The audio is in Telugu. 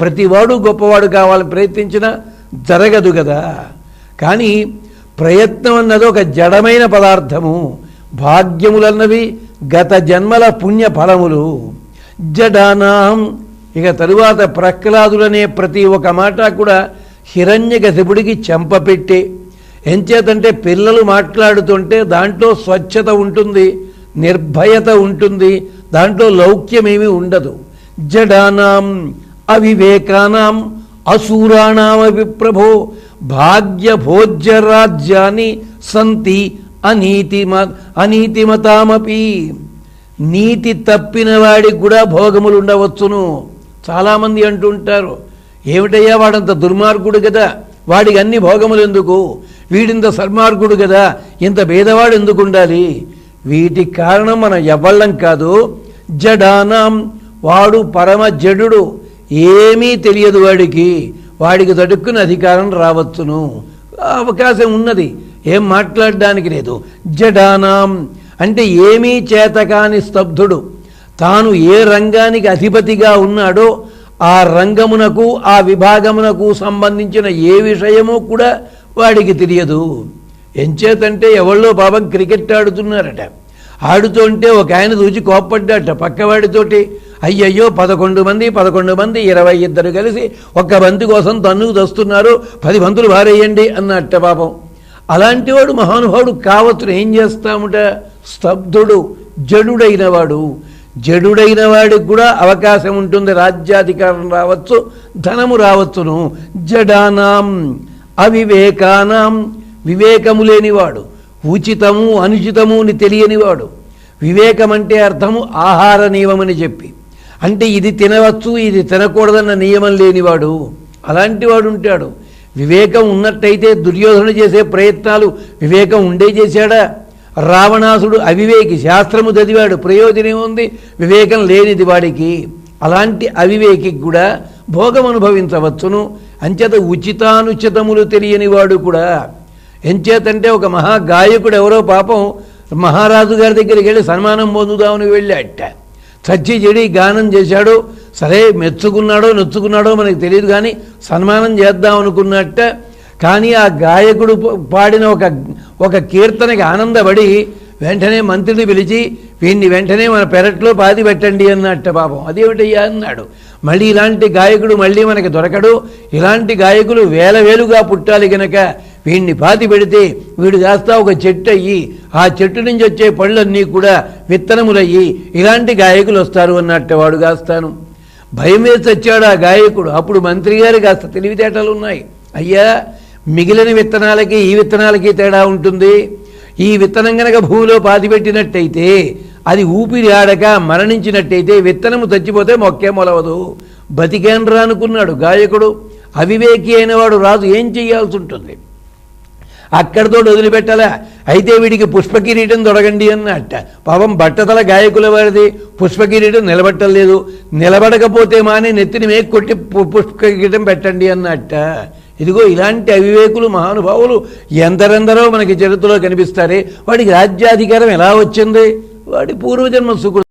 ప్రతివాడు గొప్పవాడు కావాలని ప్రయత్నించినా జరగదు కదా. కానీ ప్రయత్నం అన్నది ఒక జడమైన పదార్థము. భాగ్యములన్నవి గత జన్మల పుణ్య ఫలములు. జడానాం. ఇక తరువాత ప్రహ్లాదులనే ప్రతి ఒక్క మాట కూడా హిరణ్యకశిపుడికి చెంపపెట్టే. ఎంచేతంటే పిల్లలు మాట్లాడుతుంటే దాంట్లో స్వచ్ఛత ఉంటుంది నిర్భయత ఉంటుంది దాంట్లో లౌక్యమేమీ ఉండదు. జడానాం అవివేకానాం అసూరాణామపి ప్రభో భాగ్యభోజ్యరాజ్యాన్ని సంతి అనీతిమ అనీతిమతామపి. నీతి తప్పిన వాడికి కూడా భోగములు ఉండవచ్చును. చాలామంది అంటుంటారు ఏమిటయ్యా వాడంత దుర్మార్గుడు కదా వాడికి అన్ని భోగములు ఎందుకు? వీడింత సన్మార్గుడు కదా ఇంత భేదవాడు ఎందుకు ఉండాలి? వీటి కారణం మనం ఎవ్వళ్ళం కాదు. జడానాం వాడు పరమ జడుడు. ఏమీ తెలియదు వాడికి. వాడికి తడుక్కుని అధికారం రావచ్చును. అవకాశం ఉన్నది. ఏం మాట్లాడడానికి లేదు. జడానాం. అంటే ఏమీ చేతకాని స్తబ్దుడు. తాను ఏ రంగానికి అధిపతిగా ఉన్నాడో ఆ రంగమునకు ఆ విభాగమునకు సంబంధించిన ఏ విషయమో కూడా వాడికి తెలియదు. ఎంచేతంటే ఎవళ్ళో పాపం క్రికెట్ ఆడుతున్నారట. ఆడుతుంటే ఒక ఆయన చూచి కోప్పడ్డాట పక్కవాడితోటి. అయ్యయ్యో పదకొండు మంది పదకొండు మంది ఇరవై ఇద్దరు కలిసి ఒక్క బంతి కోసం తన్నుకు తెస్తున్నారు. పది బంతులు భారేయండి అన్నట్ట పాపం. అలాంటి వాడు మహానుభావుడు కావచ్చు ఏం చేస్తాముట? స్తబ్దుడు జడుడైన వాడు జడుడైన వాడికి కూడా అవకాశం ఉంటుంది. రాజ్యాధికారం రావచ్చు ధనము రావచ్చును. జడానాం అవివేకానాం. వివేకము లేనివాడు ఉచితము అనుచితము అని తెలియనివాడు. వివేకం అంటే అర్థము ఆహార నియమమని చెప్పి. అంటే ఇది తినవచ్చు ఇది తినకూడదన్న నియమం లేనివాడు. అలాంటి వాడు ఉంటాడు. వివేకం ఉన్నట్టయితే దుర్యోధన చేసే ప్రయత్నాలు వివేకం ఉండే చేశాడా? రావణాసుడు అవివేకి శాస్త్రము చదివాడు. ప్రయోజనం ఉంది. వివేకం లేనిది వాడికి. అలాంటి అవివేకికి కూడా భోగం అనుభవించవచ్చును. అంచేత ఉచితానుచితములు తెలియని వాడు కూడా. ఎంచేతంటే ఒక మహాగాయకుడు ఎవరో పాపం మహారాజు గారి దగ్గరికి వెళ్ళి సన్మానం పొందుదామని వెళ్ళాట చచ్చి చెడి గానం చేశాడు. సరే మెచ్చుకున్నాడో నొచ్చుకున్నాడో మనకు తెలియదు కానీ సన్మానం చేద్దాం అనుకున్నట్ట. కానీ ఆ గాయకుడు పాడిన ఒక ఒక కీర్తనకి ఆనందపడి వెంటనే మంత్రిని పిలిచి వీడిని వెంటనే మన పెరట్లో పాతి పెట్టండి అన్నట్ట పాపం. అదేమిటయ్యా అన్నాడు. మళ్ళీ ఇలాంటి గాయకుడు మళ్ళీ మనకి దొరకడు. ఇలాంటి గాయకులు వేల వేలుగా పుట్టాలి గనక వీడిని పాతి పెడితే వీడు కాస్తా ఒక చెట్టు అయ్యి ఆ చెట్టు నుంచి వచ్చే పళ్ళన్నీ కూడా విత్తనములయ్యి. ఇలాంటి గాయకులు వస్తారు అన్నట్టు వాడు కాస్తాను భయం వేసి వచ్చాడు ఆ గాయకుడు. అప్పుడు మంత్రి గారు కాస్త తెలివితేటలు ఉన్నాయి. అయ్యా మిగిలిన విత్తనాలకి ఈ విత్తనాలకి తేడా ఉంటుంది. ఈ విత్తనం గనక భూమిలో పాతిపెట్టినట్టయితే అది ఊపిరి ఆడక మరణించినట్టయితే విత్తనము చచ్చిపోతే మొక్కే మొలవదు. బతికేండ్రా అనుకున్నాడు గాయకుడు. అవివేకి అయిన వాడు రాజు ఏం చేయాల్సి ఉంటుంది? అక్కడితో వదిలిపెట్టాలా? అయితే వీడికి పుష్పకిరీటం దొరకండి అన్నట్ట. పాపం బట్టతల గాయకుల వారిది పుష్పకిరీటం నిలబట్టలేదు. నిలబడకపోతే మానే నెత్తిని మేక్ కొట్టి పు- పుష్పకిరీటం పెట్టండి అన్నట్ట. ఇదిగో ఇలాంటి అవివేకులు మహానుభావులు ఎందరెందరో మనకి చరిత్రలో కనిపిస్తారే. వాడికి రాజ్యాధికారం ఎలా వచ్చింది? వాడి పూర్వజన్మ సుకృ